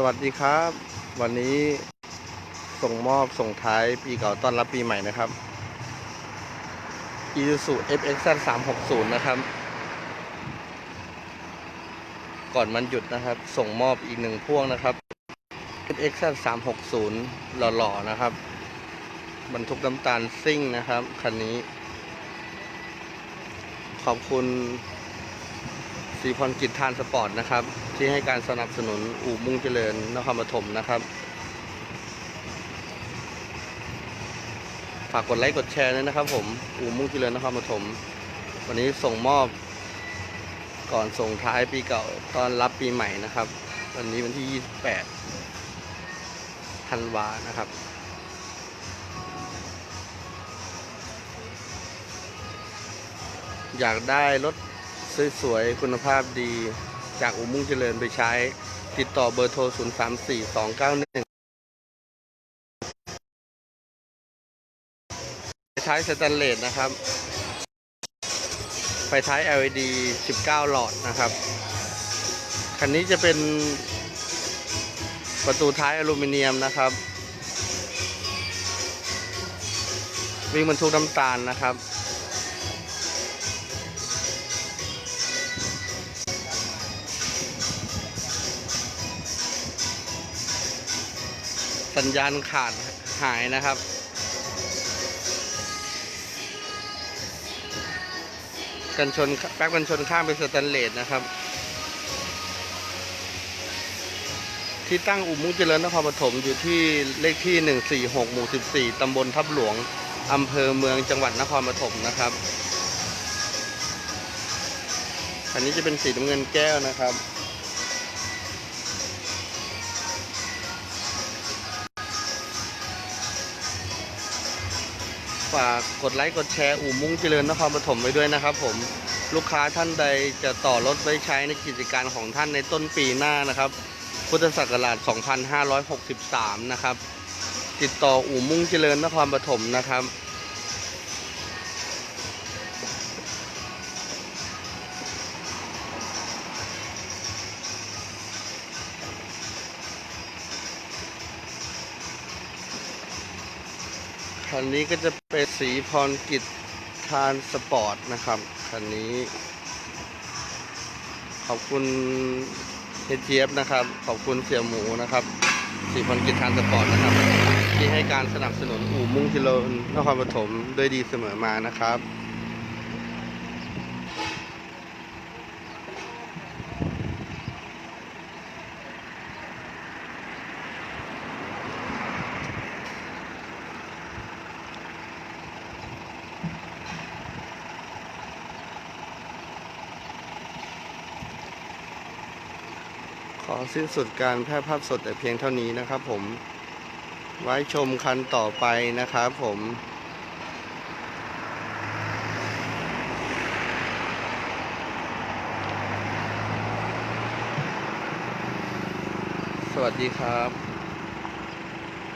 สวัสดีครับ วันนี้ส่งมอบส่งท้ายปีเก่าต้อนรับปีใหม่นะครับ Isuzu FX 360 นะครับ ก่อนมันหยุดนะครับ ส่งมอบอีกหนึ่งพ่วงนะครับ FX 360 หล่อๆนะครับ บรรทุกน้ำตาลซิ่งนะครับ คันนี้ ขอบคุณ สีพรกิจทานสปอร์ตนะครับ ที่ให้การสนับสนุนอู่มุ่งเจริญนครปฐมนะครับ ฝากกดไลค์กดแชร์ด้วยนะครับผมอู่มุ่งเจริญนครปฐมวันนี้ส่งมอบก่อนส่งท้ายปีเก่าตอนรับปีใหม่นะครับ วันนี้วันที่ 28ธันวานะครับอยากได้รถ สวยๆ คุณภาพดีจากอุมุ่งเจริญไปใช้ ติดต่อเบอร์โทร 0 3 4 2 9 1ไฟท้ายสแตนเลสนะครับ ไฟท้าย LED 19 หลอดนะครับ คันนี้จะเป็นประตูท้ายอลูมิเนียมนะครับ วิ่งบรรทุกน้ำตาลนะครับ สัญญาณขาดหายนะครับ กันชนแป๊กกันชนข้ามเป็นสแตนเลสนะครับ ที่ตั้งอุโมงค์เจริญนครปฐมอยู่ที่เลขที่ 146 หมู่ 14 ตำบลทับหลวง อำเภอเมืองจังหวัดนครปฐมนะครับอันนี้จะเป็นสีน้ำเงินแก้วนะครับ ฝากกดไลค์กดแชร์อู่มุ้งเจริญนครปฐมไว้ด้วยนะครับ ผมลูกค้าท่านใดจะต่อรถไว้ใช้ในกิจการของท่านในต้นปีหน้านะครับ พุทธศักราช 2563 นะครับ ติดต่ออู่มุ้งเจริญนครปฐมนะครับ คันนี้ก็จะเป็นสีพรกิจทานสปอร์ตนะครับ คันนี้ ขอบคุณเฮเจียบนะครับ ขอบคุณเสี่ยหมูนะครับ สีพรกิจทานสปอร์ตนะครับ ที่ให้การสนับสนุนอู่มุ่งกิโลนครปฐมด้วยดีเสมอมานะครับ ขอสิ้นสุดการแพร่ภาพสดแต่เพียงเท่านี้นะครับผม ไว้ชมคันต่อไปนะครับผมสวัสดีครับ